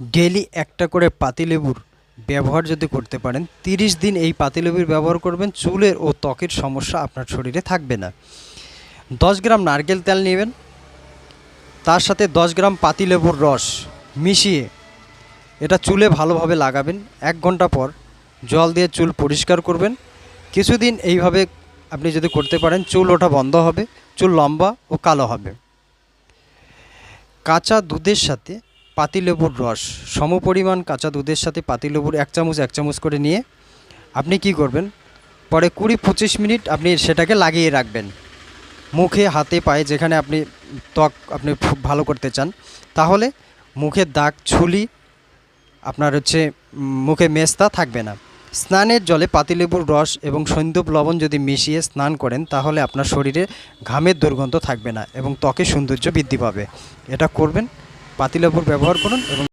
Daily একটা করে পাতিলেবুর ব্যবহার যদি করতে পারেন, তিরিশ দিন এই পাতিলেবুর ব্যবহার করবেন, চুলের ও ত্বকের সমস্যা আপনার শরীরে থাকবে না। দশ গ্রাম নারকেল তেল নেবেন, তার সাথে দশ গ্রাম পাতিলেবুর রস মিশিয়ে এটা চুলে ভালোভাবে লাগাবেন। এক ঘণ্টা পর জল দিয়ে চুল পরিষ্কার করবেন। কিছুদিন এইভাবে আপনি যদি করতে পারেন, চুল ওঠা বন্ধ হবে, চুল লম্বা ও কালো হবে। কাঁচা দুধের সাথে পাতিলেবুর রস। সমপরিমাণ কাঁচা দুধের সাথে পাতিলেবুর এক চামচ এক চামচ করে নিয়ে আপনি কি করবেন? পরে কুড়ি পঁচিশ মিনিট আপনি সেটাকে লাগিয়ে রাখবেন। মুখে, হাতে, পায়ে যেখানে আপনি ত্বক আপনি খুব ভালো করতে চান, তাহলে মুখের দাগ, ছুলি, আপনার হচ্ছে মুখে মেস্তা থাকবে না। স্নানের জলে পাতিলেবুর রস এবং সৈন্দব লবণ যদি মিশিয়ে স্নান করেন, তাহলে আপনার শরীরে ঘামের দুর্গন্ধ থাকবে না এবং ত্বকের সৌন্দর্য বৃদ্ধি পাবে। এটা করবেন পাতিলেবুর ব্যবহার করুন এবং